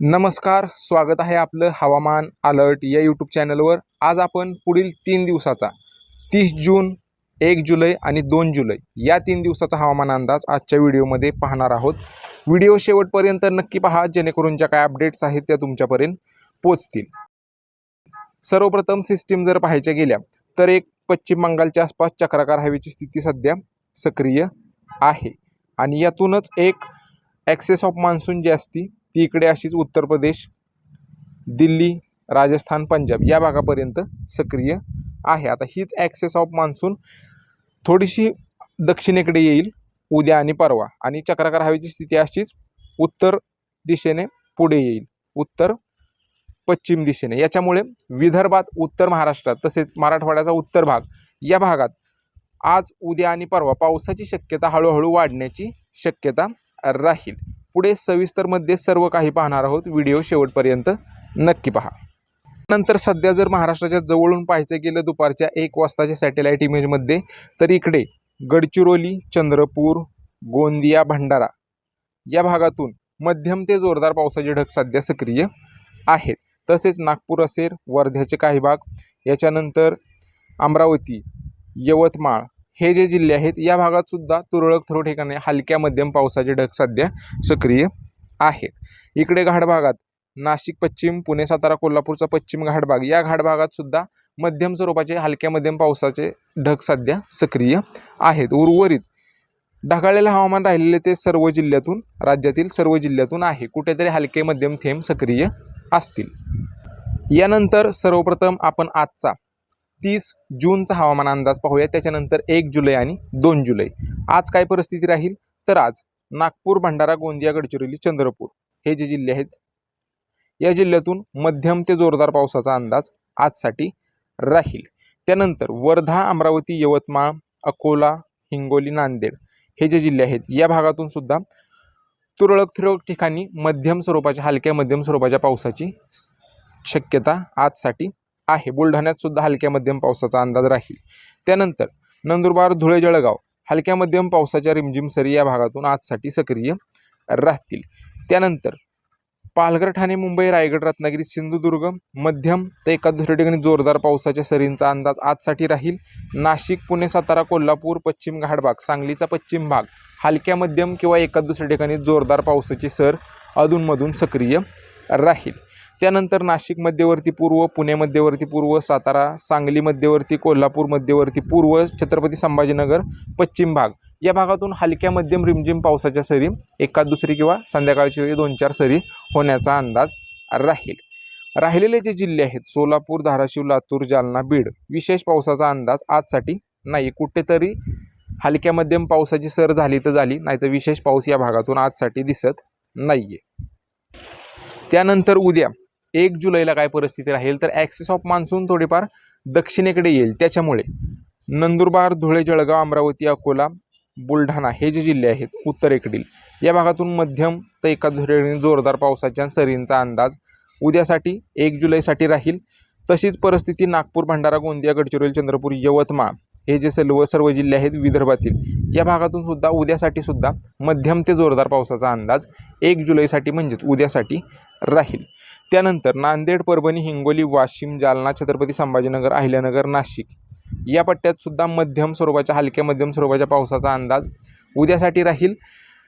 नमस्कार स्वागत आहे आपलं हवामान अलर्ट या यूट्यूब चॅनलवर. आज आपण पुढील तीन दिवसाचा तीस जून एक जुलै आणि दोन जुलै या तीन दिवसाचा हवामान अंदाज आजच्या व्हिडिओमध्ये पाहणार आहोत. व्हिडिओ शेवटपर्यंत नक्की पहा जेणेकरून ज्या काय अपडेट्स आहेत त्या तुमच्यापर्यंत पोचतील सर्वप्रथम सिस्टीम जर पाहायच्या गेल्या तर एक पश्चिम बंगालच्या आसपास चक्राकार हवेची स्थिती सध्या सक्रिय आहे. आणि यातूनच एक ॲक्सेस ऑफ मान्सून जी असती ती इकडे अशीच उत्तर प्रदेश दिल्ली राजस्थान पंजाब या भागापर्यंत सक्रिय आहे. आता हीच ॲक्सेस ऑफ मान्सून थोडीशी दक्षिणेकडे येईल उद्या आणि परवा. आणि चक्राकार हवेची स्थिती अशीच उत्तर दिशेने पुढे येईल. उत्तर पश्चिम दिशेने. याच्यामुळे विदर्भात उत्तर महाराष्ट्रात तसेच मराठवाड्याचा उत्तर भाग या भागात आज उद्या आणि परवा पावसाची शक्यता हळूहळू वाढण्याची शक्यता राहील. पुढे सविस्तरमध्ये सर्व काही पाहणार आहोत. व्हिडिओ शेवटपर्यंत नक्की पहा. नंतर सध्या जर महाराष्ट्राच्या जवळून पाहायचं गेलं दुपारच्या एक वाजताच्या सॅटेलाईट इमेजमध्ये तर इकडे गडचिरोली चंद्रपूर गोंदिया भंडारा या भागातून मध्यम ते जोरदार पावसाचे ढग सध्या सक्रिय आहेत. तसेच नागपूर असेल वर्ध्याचे काही भाग याच्यानंतर अमरावती यवतमाळ हे जे जिल्हे आहेत या भागात सुद्धा तुरळक थोड्या ठिकाणी हलक्या मध्यम पावसाचे ढग सध्या सक्रिय आहेत. इकडे घाट भागात नाशिक पश्चिम पुणे सातारा कोल्हापूरचा पश्चिम घाट भाग या घाट भागात सुद्धा मध्यम स्वरूपाचे हलक्या मध्यम पावसाचे ढग सध्या सक्रिय आहेत. उर्वरित ढगाळलेलं हवामान राहिलेले ते सर्व जिल्ह्यातून राज्यातील सर्व जिल्ह्यातून आहे. कुठेतरी हलके मध्यम थेंब सक्रिय असतील. यानंतर सर्वप्रथम आपण आजचा तीस जूनचा हवामान अंदाज पाहूया. त्याच्यानंतर एक जुलै आणि दोन जुलै. आज काय परिस्थिती राहील? तर आज नागपूर भंडारा गोंदिया गडचिरोली चंद्रपूर हे जे जिल्हे आहेत या जिल्ह्यातून मध्यम ते जोरदार पावसाचा अंदाज आजसाठी राहील. त्यानंतर वर्धा अमरावती यवतमाळ अकोला हिंगोली नांदेड हे जे जिल्हे आहेत या भागातून सुद्धा तुरळक तुरळक ठिकाणी मध्यम स्वरूपाच्या हलक्या मध्यम स्वरूपाच्या पावसाची शक्यता आजसाठी आहे. बुलढाण्यात सुद्धा हलक्या मध्यम पावसाचा अंदाज राहील. त्यानंतर नंदुरबार धुळे जळगाव हलक्या मध्यम पावसाच्या रिमझिम सरी या भागातून आजसाठी सक्रिय राहतील. त्यानंतर पालघर ठाणे मुंबई रायगड रत्नागिरी सिंधुदुर्ग मध्यम ते एका दुसऱ्या ठिकाणी जोरदार पावसाच्या सरींचा अंदाज आजसाठी राहील. नाशिक पुणे सातारा कोल्हापूर पश्चिम घाटबाग सांगलीचा पश्चिम भाग हलक्या मध्यम किंवा एका दुसऱ्या ठिकाणी जोरदार पावसाची सर अधूनमधून सक्रिय राहील. त्यानंतर नाशिक मध्यवर्ती पूर्व पुणे मध्यवर्ती पूर्व सातारा सांगली मध्यवर्ती कोल्हापूर मध्यवर्ती पूर्व छत्रपती संभाजीनगर पश्चिम भाग. या भागातून हलक्या मध्यम रिमझिम पावसाच्या सरी एका दुसरी किंवा संध्याकाळची वेळी दोन चार सरी होण्याचा अंदाज राहील. राहिलेले जे जिल्हे आहेत सोलापूर धाराशिव लातूर जालना बीड विशेष पावसाचा अंदाज आजसाठी नाही. कुठेतरी हलक्या मध्यम पावसाची सर झाली तर झाली नाही तर विशेष पाऊस या भागातून आजसाठी दिसत नाही आहे त्यानंतर उद्या एक जुलैला काय परिस्थिती राहील तर ॲक्सेस ऑफ मान्सून थोडीफार दक्षिणेकडे येईल. त्याच्यामुळे नंदुरबार धुळे जळगाव अमरावती अकोला बुलढाणा हे जे जिल्हे आहेत उत्तरेकडील. या भागातून मध्यम तर एका धुरेने जोरदार पावसाच्या सरींचा अंदाज उद्यासाठी एक जुलैसाठी राहील. तशीच परिस्थिती नागपूर भंडारा गोंदिया गडचिरोली चंद्रपूर यवतमाळ हे जे सर्व सर्व जिल्हे आहेत विदर्भातील या भागातून सुद्धा उद्यासाठी सुद्धा मध्यम ते जोरदार पावसाचा अंदाज एक जुलैसाठी म्हणजेच उद्यासाठी राहील. त्यानंतर नांदेड परभणी हिंगोली वाशिम जालना छत्रपती संभाजीनगर अहिल्यानगर नाशिक या पट्ट्यात सुद्धा मध्यम स्वरूपाच्या हलक्या मध्यम स्वरूपाच्या पावसाचा अंदाज उद्यासाठी राहील.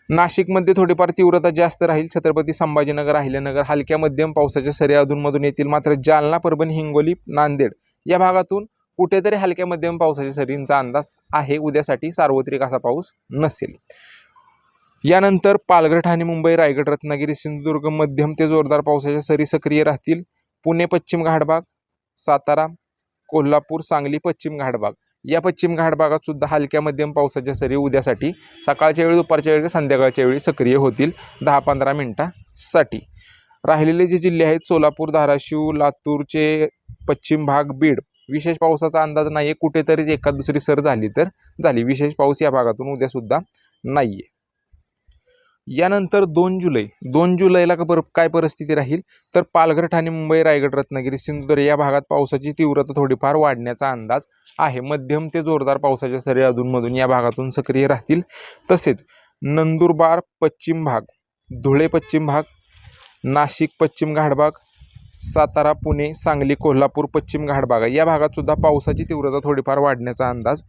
नाशिकमध्ये थोडीफार तीव्रता जास्त राहील छत्रपती संभाजीनगर अहिल्यानगर हलक्या मध्यम पावसाच्या सरी अधूनमधून येतील. मात्र जालना परभणी हिंगोली नांदेड या भागातून कुठेतरी हलक्या मध्यम पावसाच्या सरींचा अंदाज आहे. उद्यासाठी सार्वत्रिक असा पाऊस नसेल. यानंतर पालघर ठाणे मुंबई रायगड रत्नागिरी सिंधुदुर्ग मध्यम ते जोरदार पावसाच्या सरी सक्रिय राहतील. पुणे पश्चिम घाटभाग सातारा कोल्हापूर सांगली पश्चिम घाटभाग या पश्चिम घाट भागात सुद्धा हलक्या मध्यम पावसाच्या सरी उद्यासाठी सकाळच्या वेळी दुपारच्या वेळी संध्याकाळच्या वेळी सक्रिय होतील दहा पंधरा मिनिटासाठी. राहिलेले जे जिल्हे आहेत सोलापूर धाराशिव लातूरचे पश्चिम भाग बीड विशेष पावसाचा अंदाज नाही आहे कुठेतरीच एखाद दुसरी सर झाली तर झाली. विशेष पाऊस या भागातून उद्यासुद्धा नाही आहे यानंतर दोन जुलै. दोन जुलैला का पर काय परिस्थिती राहील? तर पालघर ठाणे मुंबई रायगड रत्नागिरी सिंधुदुर्ग या भागात पावसाची तीव्रता थोडीफार वाढण्याचा अंदाज आहे. मध्यम ते जोरदार पावसाच्या सरी अधूनमधून या भागातून सक्रिय राहतील. तसेच नंदुरबार पश्चिम भाग धुळे पश्चिम भाग नाशिक पश्चिम घाटभाग सातारा पुणे सांगली कोल्हापूर पश्चिम घाटभागा या भागात सुद्धा पावसाची तीव्रता थोडीफार वाढण्याचा अंदाज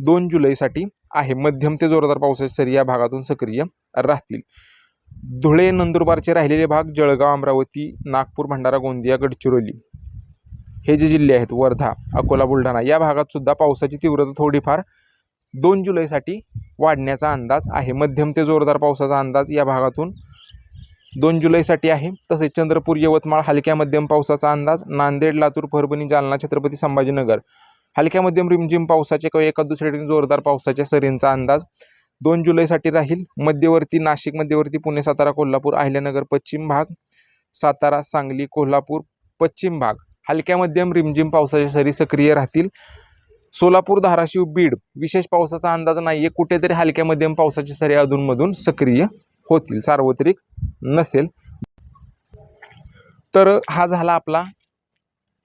दोन जुलैसाठी आहे. मध्यम ते जोरदार पावसाच्या सरी या भागातून सक्रिय राहतील. धुळे नंदुरबारचे राहिलेले भाग जळगाव अमरावती नागपूर भंडारा गोंदिया गडचिरोली हे जे जिल्हे आहेत वर्धा अकोला बुलढाणा या भागात सुद्धा पावसाची तीव्रता थोडीफार दोन जुलैसाठी वाढण्याचा अंदाज आहे. मध्यम ते जोरदार पावसाचा अंदाज या भागातून दोन जुलैसाठी आहे. तसेच चंद्रपूर यवतमाळ हलक्या मध्यम पावसाचा अंदाज नांदेड लातूर परभणी जालना छत्रपती संभाजीनगर. हलक्या मध्यम रिमझिम पावसाचे किंवा एका दुसऱ्या जोरदार पावसाच्या सरींचा अंदाज दोन जुलैसाठी राहील. मध्यवर्ती नाशिक मध्यवर्ती पुणे सातारा कोल्हापूर अहिल्यानगर पश्चिम भाग सातारा सांगली कोल्हापूर पश्चिम भाग. हलक्या मध्यम रिमझिम पावसाच्या सरी सक्रिय राहतील. सोलापूर धाराशिव बीड विशेष पावसाचा अंदाज नाही आहे कुठेतरी हलक्या मध्यम पावसाची सरी अधूनमधून सक्रिय होतील सार्वत्रिक नसेल. तर हा झाला आपला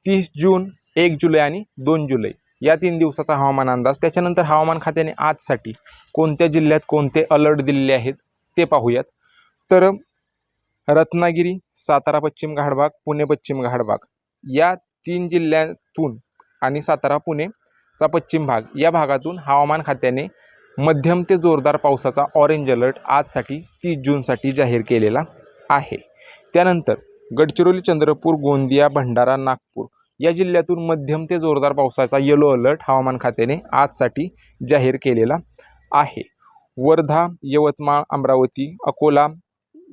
तीस जून एक जुलै आणि दोन जुलै या तीन दिवसाचा हवामान अंदाज. त्याच्यानंतर हवामान खात्याने आजसाठी कोणत्या जिल्ह्यात कोणते अलर्ट दिलेले आहेत ते पाहूयात. तर रत्नागिरी सातारा पश्चिम घाटभाग पुणे पश्चिम घाटभाग या तीन जिल्ह्यातून आणि सातारा पुणेचा पश्चिम भाग या भागातून हवामान खात्याने मध्यम ते जोरदार पावसाचा ऑरेंज अलर्ट आजसाठी तीस जूनसाठी जाहीर केलेला आहे. त्यानंतर गडचिरोली चंद्रपूर गोंदिया भंडारा नागपूर या जिल्ह्यातून मध्यम ते जोरदार पावसाचा येलो अलर्ट हवामान खात्याने आजसाठी जाहीर केलेला आहे. वर्धा यवतमाळ अमरावती अकोला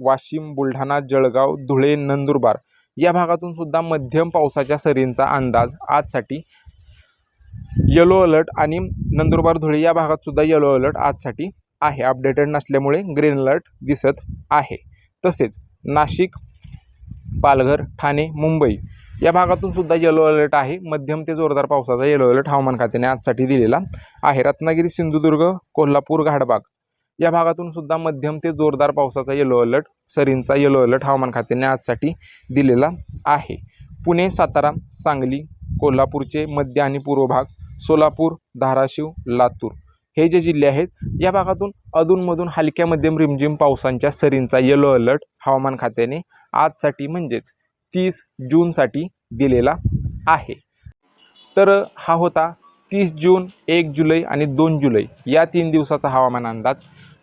वाशिम बुलढाणा जळगाव धुळे नंदुरबार या भागातून सुद्धा मध्यम पावसाच्या सरींचा अंदाज आजसाठी येलो अलर्ट आणि नंदुरबार धुळे या भागात सुद्धा येलो अलर्ट आजसाठी आहे. अपडेटेड नसल्यामुळे ग्रीन अलर्ट दिसत आहे. तसेच नाशिक पालघर ठाणे मुंबई या भागातून सुद्धा येलो अलर्ट आहे. मध्यम ते जोरदार पावसाचा येलो अलर्ट हवामान खात्याने आजसाठी दिलेला आहे. रत्नागिरी सिंधुदुर्ग कोल्हापूर घाटबाग या भागातून सुद्धा मध्यम ते जोरदार पावसाचा येलो अलर्ट सरींचा येलो अलर्ट हवामान खात्याने आजसाठी दिलेला आहे. पुणे सातारा सांगली कोल्हापूरचे मध्य आणि पूर्व भाग सोलापूर धाराशिव लातूर. हे जे जिल्हे आहेत या भागातून अधूनमधून हलक्या मध्यम रिमझिम पावसांच्या सरींचा येलो अलर्ट हवामान खात्याने आजसाठी म्हणजेच तीस जूनसाठी दिलेला आहे. तर हा होता तीस जून एक जुलै आणि दोन जुलै या तीन दिवसाचा हवामान अंदाज.